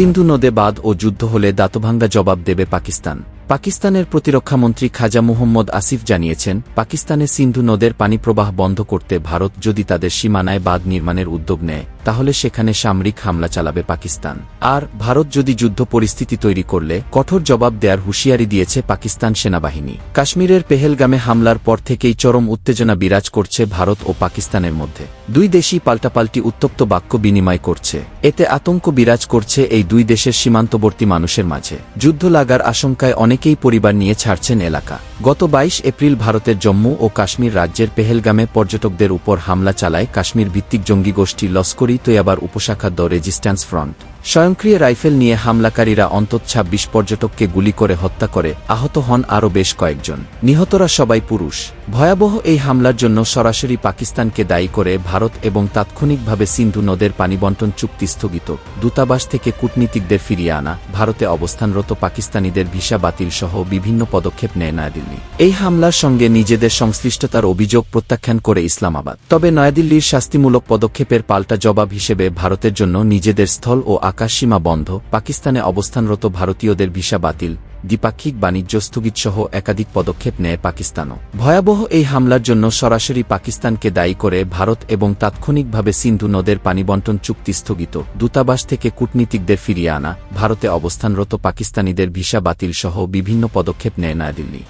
সিন্ধু নদে বাদ ও যুদ্ধ হলে দাঁতভাঙ্গা জবাব দেবে পাকিস্তান। পাকিস্তানের প্রতিরক্ষামন্ত্রী খাজা মুহম্মদ আসিফ জানিয়েছেন, পাকিস্তানে সিন্ধু নদের পানিপ্রবাহ বন্ধ করতে ভারত যদি তাদের সীমানায় বাঁধ নির্মাণের উদ্যোগ নেয়, তাহলে সেখানে সামরিক হামলা চালাবে পাকিস্তান। আর ভারত যদি যুদ্ধ পরিস্থিতি তৈরি করলে, কঠোর জবাব দেওয়ার হুঁশিয়ারি দিয়েছে পাকিস্তান সেনাবাহিনী। কাশ্মীরের পেহেলগামে হামলার পর থেকেই চরম উত্তেজনা বিরাজ করছে ভারত ও পাকিস্তানের মধ্যে। দুই দেশই পাল্টাপাল্টি উত্তপ্ত বাক্য বিনিময় করছে। এতে আতঙ্ক বিরাজ করছে এই দুই দেশের সীমান্তবর্তী মানুষের মাঝে। যুদ্ধ লাগার আশঙ্কায় অনেকেই পরিবার নিয়ে ছাড়ছেন এলাকা। গত বাইশ এপ্রিল ভারতের জম্মু ও কাশ্মীর রাজ্যের পেহেলগামে পর্যটকদের উপর হামলা চালায় কাশ্মীর ভিত্তিক জঙ্গি গোষ্ঠী লস্করি তৈয়াবার উপশাখা দ রেজিস্ট্যান্স ফ্রন্ট। স্বয়ংক্রিয় রাইফেল নিয়ে হামলাকারীরা অন্তত ছাব্বিশ পর্যটককে গুলি করে হত্যা করে, আহত হন আরও বেশ কয়েকজন। নিহতরা সবাই পুরুষ। ভয়াবহ এই হামলার জন্য সরাসরি পাকিস্তানকে দায়ী করে ভারত এবং তাৎক্ষণিকভাবে সিন্ধু নদের পানিবন্টন চুক্তি স্থগিত। দূতাবাস থেকে কূটনীতিকদের ফিরিয়ে আনা। ভারতে অবস্থানরত পাকিস্তানিদের ভিসা বাতিল সহ বিভিন্ন পদক্ষেপ নেয় নয়াদিল্লি এই হামলার সঙ্গে নিজেদের সংশ্লিষ্টতার অভিযোগ প্রত্যাখ্যান করে ইসলামাবাদ। তবে নয়াদিল্লির শাস্তিমূলক পদক্ষেপের পাল্টা জবাব হিসেবে ভারতের জন্য নিজেদের স্থল ও আকাশসীমা বন্ধ, পাকিস্তানে অবস্থানরত ভারতীয়দের ভিসা বাতিল, দ্বিপাক্ষিক বাণিজ্য স্থগিতসহ একাধিক পদক্ষেপ নেয় পাকিস্তানও। ভয়াবহ এই হামলার জন্য সরাসরি পাকিস্তানকে দায়ী করে ভারত এবং তাৎক্ষণিকভাবে সিন্ধু নদের পানিবন্টন চুক্তি স্থগিত, দূতাবাস থেকে কূটনীতিকদের ফিরিয়ে আনা, ভারতে অবস্থানরত পাকিস্তানিদের ভিসা বাতিল সহ বিভিন্ন পদক্ষেপ নেয় নয়াদিল্লি।